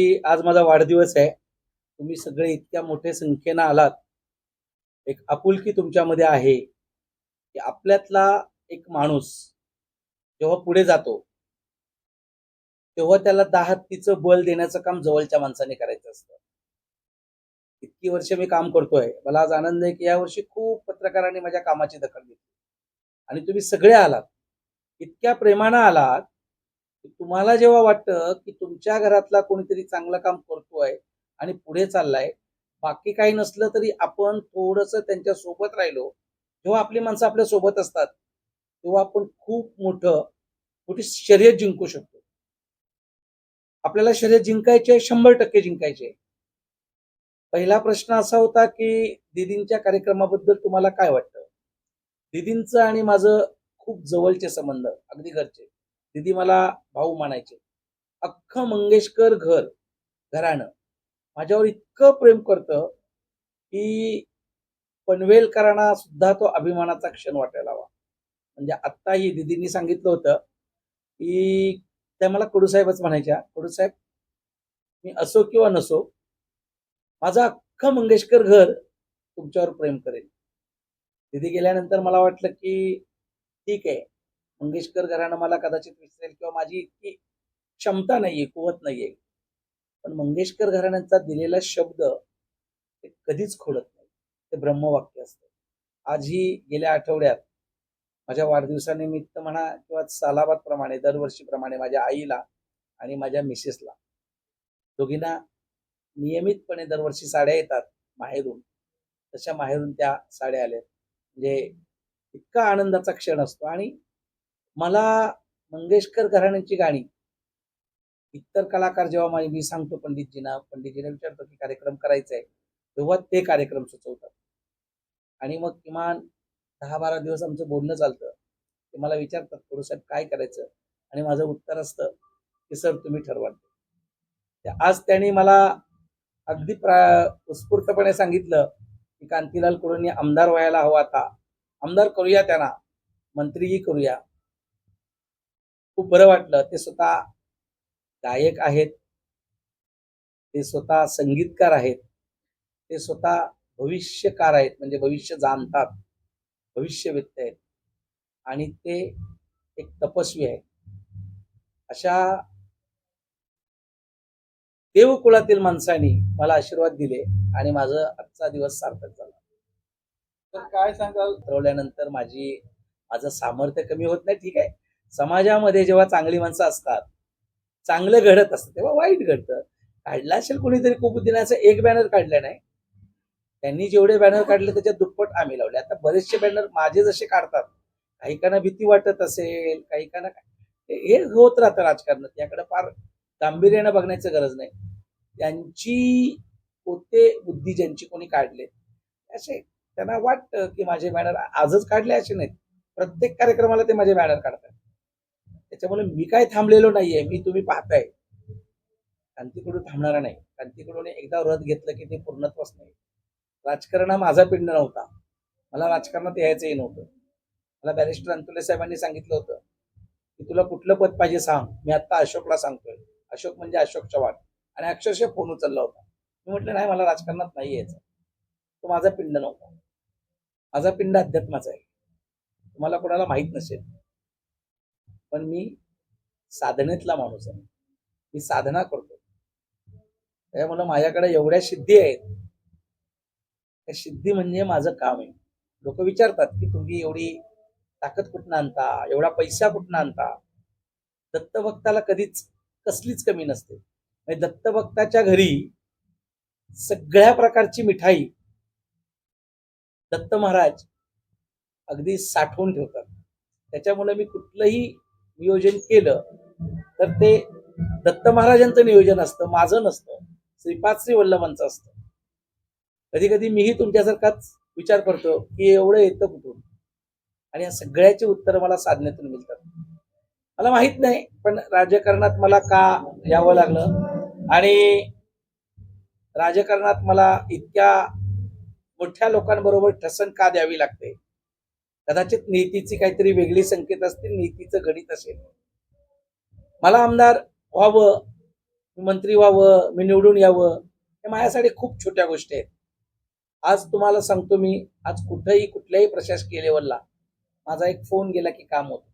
की आज माझा वाढदिवस आहे. तुम्ही सगळे इतक्या मोठ्या संख्येनं आलात. एक आपुलकी तुमच्यामध्ये आहे की आपल्यातला एक माणूस जेव्हा पुढे जातो तेव्हा त्याला दहा बल देण्याचं काम जवळच्या माणसाने करायचं असतं. इतकी वर्ष मी काम करतोय. मला आज आनंद आहे की यावर्षी खूप पत्रकारांनी माझ्या कामाची दखल घेतली. आणि तुम्ही सगळे आलात. इतक्या प्रेमानं आलात तुम्हाला जेव्हा वाटतं की तुमच्या घरातला कोणीतरी चांगलं काम करतोय आणि पुढे चाललाय बाकी काही नसलं तरी आपण थोडस त्यांच्यासोबत राहिलो. जेव्हा आपली माणसं आपल्यासोबत असतात तेव्हा आपण खूप मोठं मोठी शर्यत जिंकू शकतो. आपल्याला शर्यत जिंकायचे शंभर टक्के जिंकायचे पहिला प्रश्न असा होता की दिदींच्या कार्यक्रमाबद्दल तुम्हाला काय वाटतं? दिदींचं आणि माझं खूप जवळचे संबंध अगदी घरचे. दिदी मला भाऊ मानायचे अख्खं मंगेशकर घर घराणं. माझ्यावर इतकं प्रेम करतं की पनवेलकरांना सुद्धा तो अभिमानाचा क्षण वाटायला हवा. म्हणजे आत्ताही दिदींनी सांगितलं होतं की त्या मला कडूसाहेबच म्हणायच्या कडूसाहेब मी असो किंवा नसो माझं अख्खं मंगेशकर घर तुमच्यावर प्रेम करेल. दिदी गेल्यानंतर मला वाटलं की ठीक आहे मंगेशकर घराणं मला कदाचित विसरेल किंवा माझी इतकी क्षमता नाहीये कुवत नाहीये. पण मंगेशकर घराण्यांचा दिलेला शब्द ते कधीच खोडत नाही. ते ब्रह्मवाक्य असतं. आजही गेल्या आठवड्यात माझ्या वाढदिवसानिमित्त म्हणा किंवा सालाबाद प्रमाणे दरवर्षीप्रमाणे माझ्या आईला आणि माझ्या मिसेसला दोघींना नियमितपणे दरवर्षी साड्या येतात माहेरून. तशा माहेरून त्या साड्या आल्या म्हणजे इतका आनंदाचा क्षण असतो आणि मला मंगेशकर घराण्याची गाणी. इतर कलाकार जेव्हा मा- मी सांगतो पंडितजींना पंडितजींना विचारतो की कार्यक्रम करायचा आहे तेव्हा ते कार्यक्रम सुचवतात. आणि मग किमान दहा बारा दिवस आमचं बोलणं चालतं. ते मला विचारतात साहेब काय करायचं? आणि माझं उत्तर असतं की सर तुम्ही ठरवा. आज त्यांनी मला अगदी प्रा उत्स्फूर्तपणे सांगितलं की कांतीलाल कुरुंनी आमदार व्हायला हवा आता. आमदार करूया त्यांना. मंत्रीही करूया. खूप बरं वाटलं. ते स्वतः गायक आहेत. ते स्वतः संगीतकार आहेत. ते स्वतः भविष्यकार आहेत. म्हणजे भविष्य जाणतात. भविष्यवेत्त आहेत. आणि ते एक तपस्वी आहेत. अशा देवकुळातील माणसांनी मला आशीर्वाद दिले आणि माझा आजचा दिवस सार्थक झाला. तर काय सांगाल? ठरवल्यानंतर माझी माझं सामर्थ्य कमी होत नाही. ठीक आहे. समाजामध्ये जेव्हा चांगली माणसं असतात चांगलं घडत असतं तेव्हा वाईट घडतं. काढला असेल कोणीतरी कुबुद्दीनाचं एक बॅनर काढलं नाही. त्यांनी जेवढे बॅनर काढले त्याच्यात दुप्पट आम्ही लावले. आता बरेचसे बॅनर माझे जसे काढतात. काहीकांना भीती वाटत असेल काहीकांना काय. हे होत राहतं राजकारणात. याकडे फार गांभीर्यानं बघण्याची गरज नाही. त्यांची होते बुद्धी ज्यांची कोणी काढले असे त्यांना वाटतं की माझे बॅनर आजच काढले असे नाहीत. प्रत्येक कार्यक्रमाला ते माझे बॅनर काढतात. त्याच्यामुळे मी काय थांबलेलो नाहीये मी तुम्ही पाहताय. क्रांतीकडून थांबणारा नाही. क्रांतीकडून एकदा व्रत घेतलं की ते पूर्णत्वच नाही. राजकारण हा माझा पिंड नव्हता. मला राजकारणात यायचंही नव्हतं. मला बॅरिस्टर अंतुले साहेबांनी सांगितलं होतं की तुला कुठलं पद पाहिजे सांग. मी आता अशोकला सांगतोय. अशोक म्हणजे अशोक चव्हाण. आणि अक्षरशः फोन उचलला होता. मी म्हटलं नाही मला राजकारणात नाही यायचं. तो माझा पिंड नव्हता. माझा पिंड अध्यात्माचा आहे. तुम्हाला कोणाला माहीत नसेल. पण मी साधनेतला माणूस आहे. मी साधना करतो त्यामुळे माझ्याकडे एवढ्या सिद्धी आहेत. त्या सिद्धी म्हणजे माझं काम आहे. लोक विचारतात की तुम्ही एवढी ताकद कुठनं आणता? एवढा पैसा कुठनं आणता? दत्तभक्ताला कधीच कसलीच कमी नसते. म्हणजे दत्तभक्ताच्या घरी सगळ्या प्रकारची मिठाई दत्त महाराज अगदी साठवून ठेवतात. त्याच्यामुळे मी कुठलंही नियोजन केलं तर ते दत्त महाराजांचं नियोजन असतं माझं नसतं श्रीपाद श्री वल्लभांचं असतं. कधी कधी मीही तुमच्यासारखाच विचार करतो की एवढं येतं कुठून? आणि या सगळ्याची उत्तरं मला साधनेतून मिळतात. मला माहीत नाही पण राजकारणात मला का यावं लागलं? आणि राजकारणात मला इतक्या मोठ्या लोकांबरोबर ठसन का द्यावी लागते? कदाचित नीतीची काहीतरी वेगळी संकेत असतील नीतीचं गणित असेल. मला आमदार व्हावं मंत्री व्हावं मी निवडून यावं हे माझ्यासाठी खूप छोट्या गोष्टी आहेत. आज तुम्हाला सांगतो मी आज कुठंही कुठल्याही प्रशासकीय लेवलला माझा एक फोन गेला की काम होतं.